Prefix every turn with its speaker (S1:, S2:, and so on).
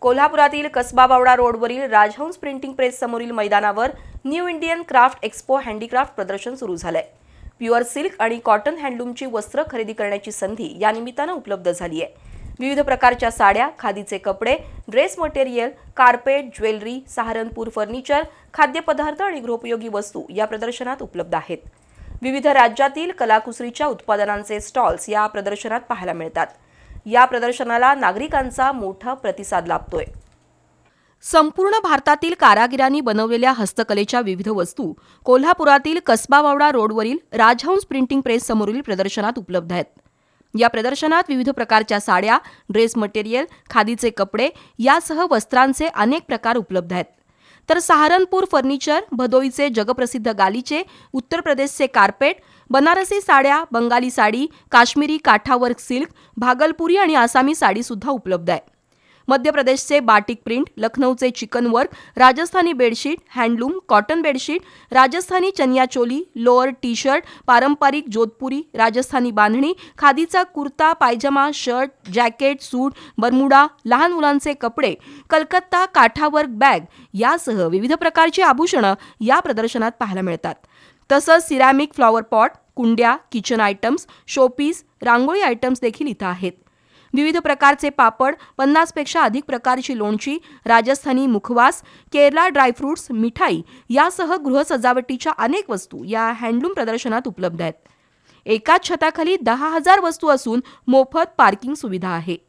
S1: कोल्हापुरातील कसबा बावडा रोडवरील राजहंस printing press समोरील मैदानावर new Indian craft expo handicraft प्रदर्शन सुरू झालंय. प्युअर सिल्क आणि कॉटन हँडलूमची वस्त्र खरेदी करण्याची संधी या निमित्तानं उपलब्ध झाली आहे विविध प्रकारच्या साड्या खादीचे कपडे dress material carpet jewellery Saharanpur furniture खाद्यपदार्थ आणि गृहोपयोगी वस्तू या प्रदर्शनात उपलब्ध आहेत. विविध राज्यातील कलाकुसरीच्या उत्पादनांचे स्टॉल्स या प्रदर्शनात पाहायला मिळतात. या प्रदर्शनाला नागरिकांचा मोठा प्रतिसाद लाभतोय. संपूर्ण भारतातील कारागिरांनी बनवलेल्या हस्तकलेच्या विविध वस्तू कोल्हापुरातील कसबावडा रोडवरील राजहंस प्रिंटिंग प्रेस समोरील प्रदर्शनात उपलब्ध आहेत. या प्रदर्शनात विविध प्रकारच्या साड्या ड्रेस मटेरियल खादीचे कपडे यासह वस्त्रांचे अनेक प्रकार उपलब्ध आहेत. तर सहारनपूर फर्निचर भदोईचे जगप्रसिद्ध गालीचे उत्तर प्रदेशचे कार्पेट बनारसी साड्या बंगाली साडी काश्मीरी काठावर्क सिल्क भागलपुरी आणि आसामी साडीसुद्धा उपलब्ध आहे. मध्य प्रदेशचे batik print लखनौचे chikan work Rajasthani bedsheet handloom cotton bedsheet Rajasthani chaniya choli lower T shirt पारंपरिक जोधपुरी राजस्थानी बांधणी खादीचा kurta pyjama shirt jacket suit Bermuda लहान मुलांचे कपडे कलकत्ता काठावर्क बॅग यासह विविध प्रकारची आभूषणं या प्रदर्शनात पाहायला मिळतात. तसंच सिरॅमिक फ्लॉवर पॉट कुंड्या kitchen items showpiece rangoli items देखील इथं आहेत. विविध प्रकारचे पापड पन्नासपेक्षा अधिक प्रकारची लोणची राजस्थानी मुखवास केरला ड्रायफ्रुट्स मिठाई यासह गृहसजावटीच्या अनेक वस्तू या हँडलूम प्रदर्शनात उपलब्ध आहेत. एकाच छताखाली दहा हजार वस्तू असून मोफत पार्किंग सुविधा आहे.